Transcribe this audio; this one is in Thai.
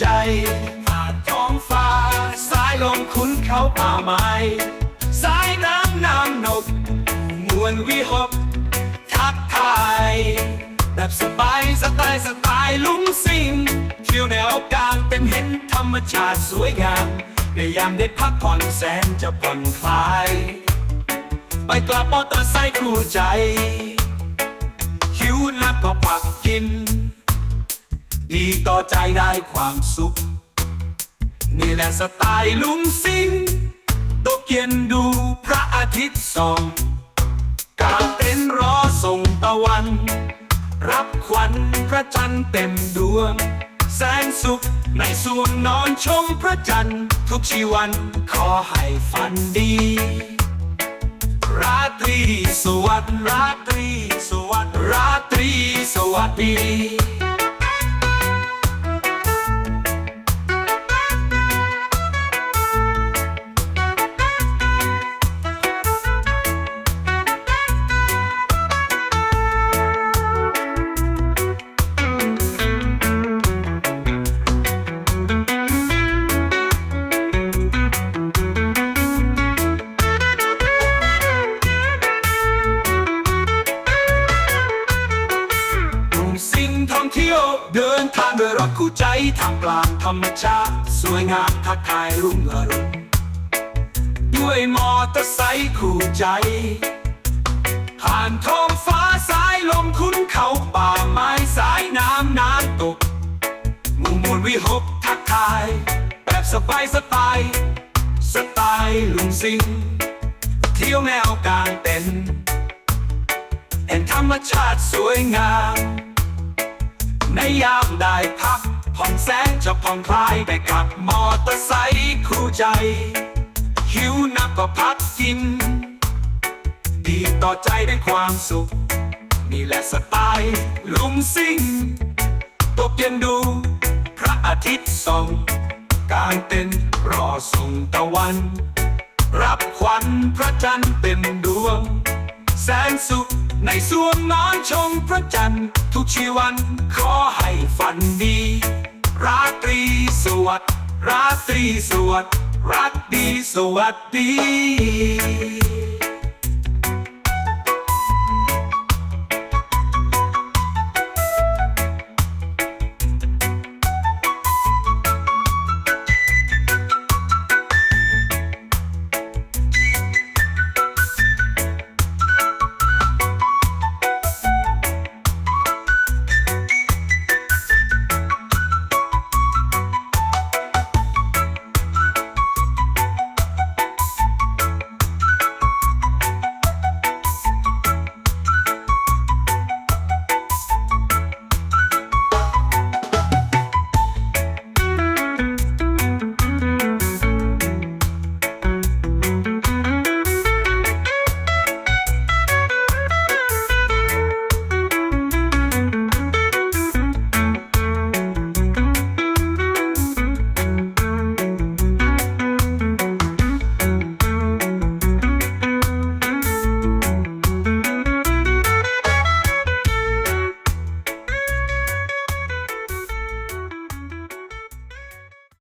ผ่านท้องฟ้า สายลมคุ้นเขาป่าไม้ สายน้ำน้ำนก มวลวิหกทักทายแบบสบายสไตล์สไตล์ลุงสิงเที่ยวแนวกลางเป็นเห็นธรรมชาติสวยงามในยามได้พักผ่อนแสนจะผ่อนคลาย ไปกลับมอเตอร์ไซค์คู่ใจ ดีต่อใจได้ความสุข นี่แหละสไตล์ลุงสิงตกเย็นดูพระอาทิตย์ส่องกางเต็นรอส่งตะวัน รับขวัญพระจันทร์เต็มดวง แสนสุขในส่วนนอนชมพระจันทร์ ทุกชีวันขอให้ฝันดี ราตรีสวัสดิ์ราตรีสวัสดิ์ราตรีสวัสดี เที่ยวเดินทางด้วยรถคู่ใจทางกลางธรรมชาติ สวยงามทักทายรุ่งอรุณด้วยมอเตอร์ไซค์คู่ใจ ผ่านท้องฟ้าสายลมคุ้นเขาป่าไม้สายน้ำน้ำตกหมุมมวลวิหกทักทาย แบบสบายสไตล์สไตล์ลุงสิงเที่ยวแนวกลางเต็นท์เห็นธรรมชาติสวยงาม ในยามได้พักผ่อนแสงจะผ่อนคลายไปกับมอเตอร์ไซค์คู่ใจ หิวนักก็พักกิน ดีต่อใจได้ความสุข นี่แหละสไตล์ลุงสิงตกเย็นดู พระอาทิตย์ส่องกางเต็นรอส่งตะวัน รับขวัญพระจันทร์เต็มดวง แสนสุข ในสวงนอนชมพระจันทร์ ทุกชีวันขอให้ฝันดี ราตรีสวัสดิ์ราตรีสวัสดิ์รักดีสวัสดี